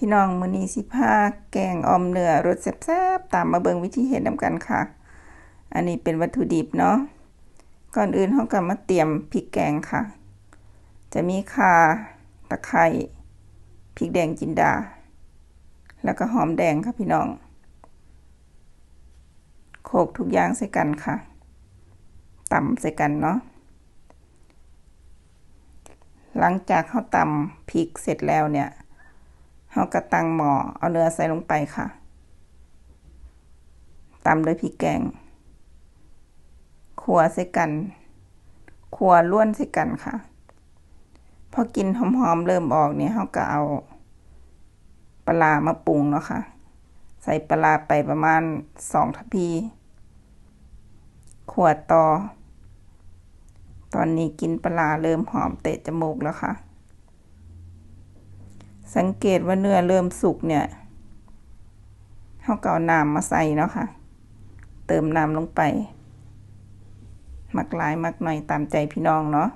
พี่น้องมือนีสิพาแกงออมเนื้อรสแซ่บๆตามมาเบิ่งวิธีเฮ็ดนำกันค่ะ อันนี้เป็นวัตถุดิบเนาะก่อนอื่นเฮาก็มาเตรียมพริกแกงค่ะ จะมีข่าตะไคร้พริกแดงจินดา แล้วก็หอมแดงค่ะพี่น้อง โขลกทุกอย่างใส่กันค่ะตำใส่กันเนาะหลังจากเขาตำพริกเสร็จแล้วเนี่ย เขาก็ตังหม้อเอาเนื้อใส่ลงไปค่ะตำด้วยพริกแกงขัวใส่กันขัวล้วนใส่กันค่ะ พอกินหอมๆเริ่มออกเนี่ยเขาก็เอาปลามาปรุงเนาะค่ะ ใส่ปลาไปประมาณสองทัพีขวดต่อ ตอนนี้กินปลาเริ่มหอมเตะจมูกแล้วค่ะ สังเกตว่าเนื้อเริ่มสุกเนี่ยเขาเก็เอาน้ำมาใส่เนาะค่ะ เติมน้ำลงไป มักหลายมักหน่อยตามใจพี่น้องเนาะ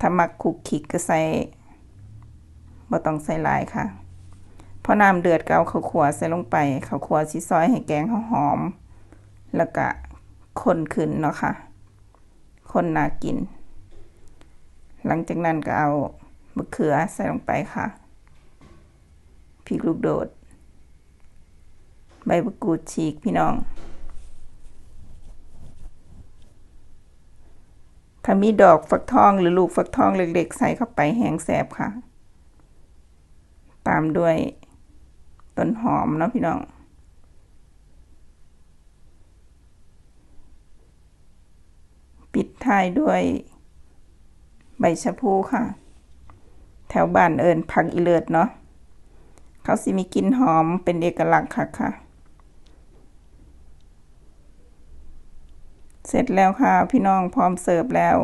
ถ้ามักคุกคิกก็ใส่บ่ต้องใส่หลายค่ะ พอน้ำเดือดก็เอาข้าวขัวใส่ลงไปข้าวขัวสิซอยให้แกงเขาหอม แล้วก็คนขึ้นเนาะค่ะ คนน่ากิน หลังจากนั้นก็เอา มะเขือใส่ลงไปค่ะพริกลูกโดด ใบมะกรูดฉีกพี่น้องถ้ามีดอกฟักทองหรือลูกฟักทองเล็กๆใส่เข้าไปแห้งแสบค่ะ ตามด้วยต้นหอมเนาะพี่น้องปิดท้ายด้วยใบชะพูค่ะ แถวบ้านเอิญผักอีเลิศเนาะเขาสิมีกลิ่นหอมเป็นเอกลักษณ์ค่ะค่ะ เสร็จแล้วค่ะ พี่น้องพร้อมเสิร์ฟแล้ว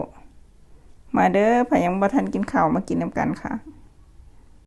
มาเด้อพายังบ่ทันกินข้าวมากินน้ำกันค่ะ